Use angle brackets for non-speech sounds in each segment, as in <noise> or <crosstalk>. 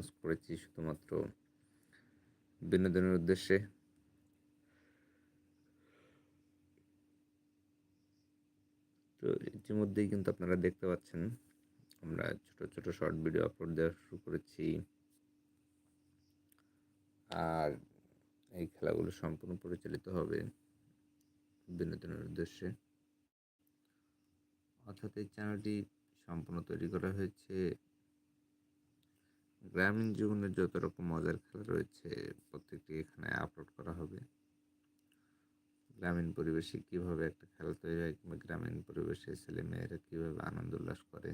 Launch করেছি শুধুমাত্র বিনোদনের উদ্দেশ্যে। তো ইতিমধ্যেই কিন্তু আপনারা দেখতে পাচ্ছেন, আমরা ছোট ছোট শর্ট ভিডিও আপলোড দেওয়া শুরু করেছি। আর এই খেলাগুলো সম্পূর্ণ পরিচালিত হবে বিনোদনের উদ্দেশ্যে। অর্থাৎ এই চ্যানেলটি সম্পূর্ণ তৈরি করা হয়েছে গ্রামীণ জীবনের যত রকম মজার খেলা রয়েছে, প্রত্যেকটি এখানে আপলোড করা হবে। গ্রামীণ পরিবেশে কীভাবে একটা খেলা তৈরি হয় কিংবা গ্রামীণ পরিবেশে ছেলে মেয়েরা কীভাবে আনন্দ উল্লাস করে।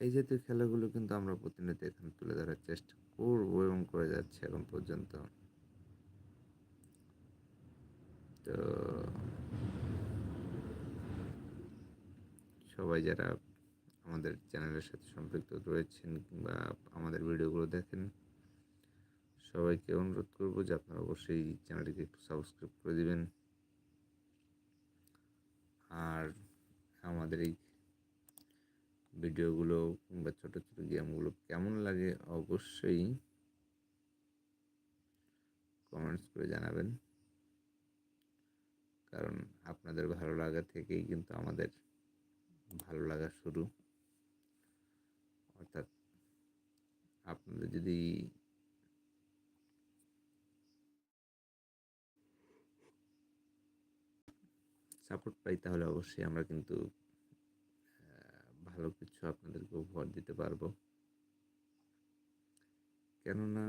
এই জাতীয় খেলাগুলো কিন্তু আমরা প্রতিনিয়ত এখানে তুলে ধরার চেষ্টা করব এবং করে যাচ্ছি এখন পর্যন্ত। তো সবাই যারা আমাদের চ্যানেলের সাথে সম্পৃক্ত রয়েছেন কিংবা আমাদের ভিডিওগুলো দেখেন, সবাইকে অনুরোধ করব যে আপনারা অবশ্যই চ্যানেলটিকে একটু সাবস্ক্রাইব করে দেবেন। আর আমাদের এই ভিডিওগুলো কিংবা ছোটো ছোটো গেমগুলো কেমন লাগে অবশ্যই কমেন্টস করে জানাবেন। কারণ আপনাদের ভালো লাগা থেকেই কিন্তু আমাদের ভালো লাগা শুরু। অর্থাৎ আপনাদের যদি সাপোর্ট পাই, তাহলে অবশ্যই আমরা কিন্তু ভালো কিছু আপনাদেরকে উপহার দিতে পারব। কেননা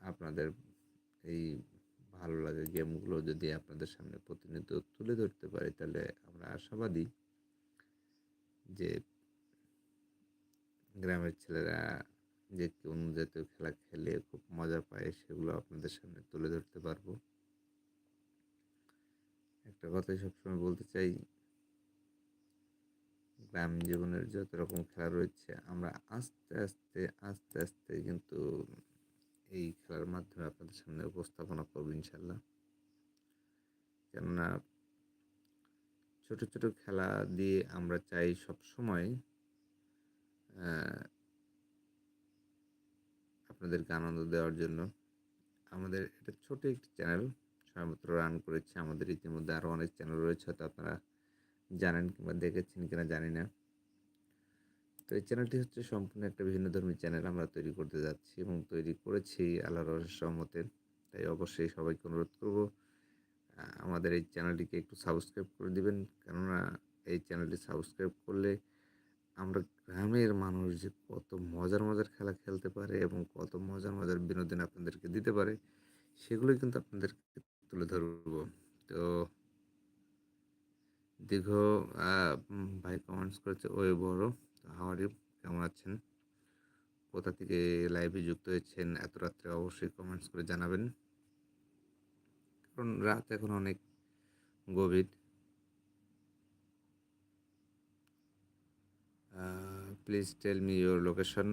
আপনাদের এই ভালো লাগে গেমগুলো যদি আপনাদের সামনে প্রতিনিয়ত তুলে ধরতে পারি, তাহলে আমরা আশাবাদী যে গ্রামের ছেলেরা যে কোন জাতীয় খেলা খেলে খুব মজা পায়, সেগুলো আপনাদের সামনে তুলে ধরতে পারব। একটা কথাই সবসময় বলতে চাই, গ্রাম জীবনের যত রকম খেলা রয়েছে, আমরা আস্তে আস্তে আস্তে আস্তে কিন্তু খেলার মাধ্যমে আপনাদের সামনে উপস্থাপনা করব ইনশাল্লাহ। কেননা ছোট ছোট খেলা দিয়ে আমরা চাই সব সময় আপনাদেরকে আনন্দ দেওয়ার জন্য। আমাদের এটা ছোট একটি চ্যানেল, সবেমাত্র রান করেছে। আমাদের ইতিমধ্যে আরও অনেক চ্যানেল রয়েছে, হয়তো আপনারা জানেন কিংবা দেখেছেন কিনা জানি না। তো এই চ্যানেলটি হচ্ছে সম্পূর্ণ একটা ভিন্ন ধর্মী চ্যানেল আমরা তৈরি করতে যাচ্ছি এবং তৈরি করেছি আল্লাহ রহস্য সহমতে। তাই অবশ্যই সবাইকে অনুরোধ করব আমাদের এই চ্যানেলটিকে একটু সাবস্ক্রাইব করে দিবেন। কেননা এই চ্যানেলটি সাবস্ক্রাইব করলে আমরা গ্রামের মানুষ যে কত মজার মজার খেলা খেলতে পারে এবং কত মজার মজার বিনোদন আপনাদেরকে দিতে পারে, সেগুলোই কিন্তু আপনাদেরকে তুলে ধরব। তো দীর্ঘ ভাই কমেন্টস করেছে, ওই বড় হাওয়ারি কেমন আছেন? কোথা থেকে লাইভে যুক্ত হয়েছেন? এত রাত্রে অবশ্যই কমেন্টস করে জানাবেন। কারণ রাত এখন অনেক গভীর। Please tell me your location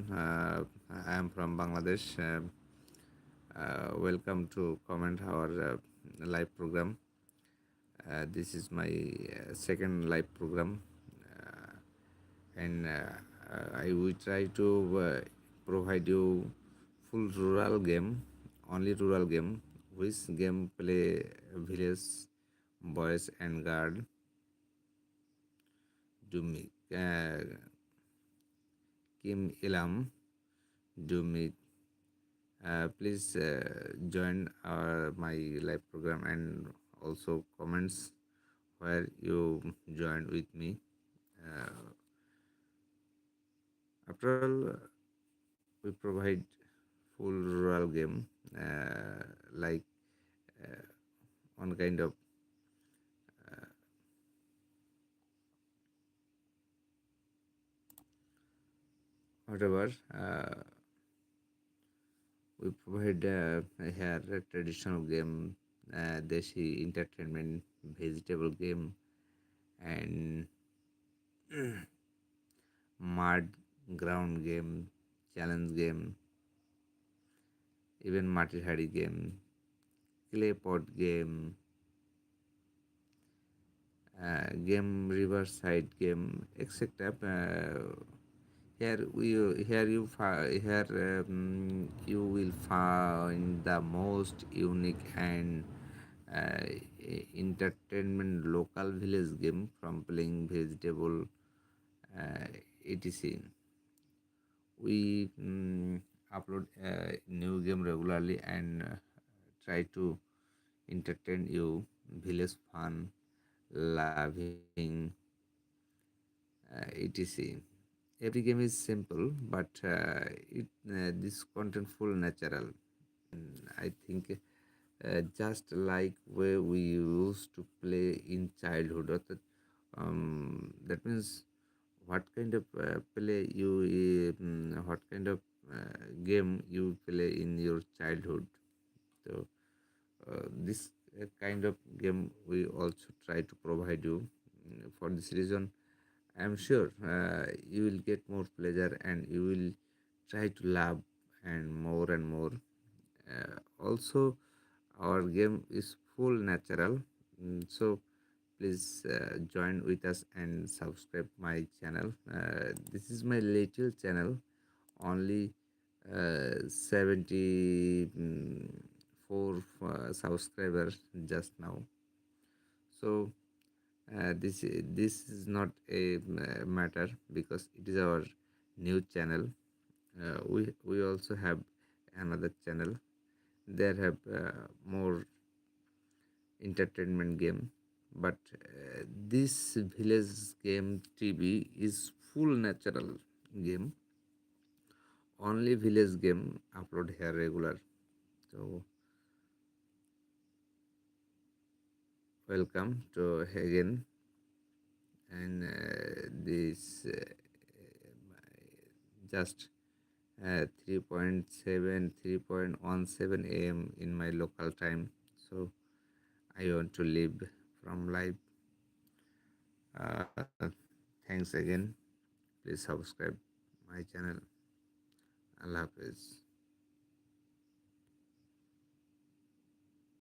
I am from Bangladesh welcome to comment our live program this is my second live program and uh, I will try to uh, provide you full rural game, only rural game, which game play village boys and girl. Do me uh, Kim Ilam, do me. Uh, please uh, join our my live program and also comments where you join with me. Uh, after all, we provide full rural game uh, like uh, one kind of uh, whatever uh, we provide uh, here traditional game uh, deshi entertainment vegetable game and <clears throat> mud ground game challenge game even মাটির হাড়ি game clay pot game uh, game riverside game etc uh, here we here you fi- here um, you will find the most unique and uh, entertainment local village game from playing vegetable uh, etc we um, upload a new game regularly and uh, try to entertain you. Village fun loving uh, etc every game is simple but uh, it uh, this content full natural. I think uh, just like where we used to play in childhood um, that means what kind of uh, play you um, what kind of uh, game you play in your childhood? So uh, this uh, kind of game we also try to provide you Mm, for this reason. I am sure uh, you will get more pleasure and you will try to love and more and more. Uh, also our game is full natural Mm, so please uh, join with us and subscribe my channel. Uh, this is my little channel only uh, 74 uh, subscribers just now. So uh, this this is not a uh, matter because it is our new channel. Uh, we we also have another channel. There have uh, more entertainment game but uh, this village game tv is full natural game. Only village game upload here regular. So welcome to again. And uh, this uh, just uh, 3.7 3.17 am in my local time. So i want to live from live. Uh, thanks again. Please subscribe my channel. Allah hafiz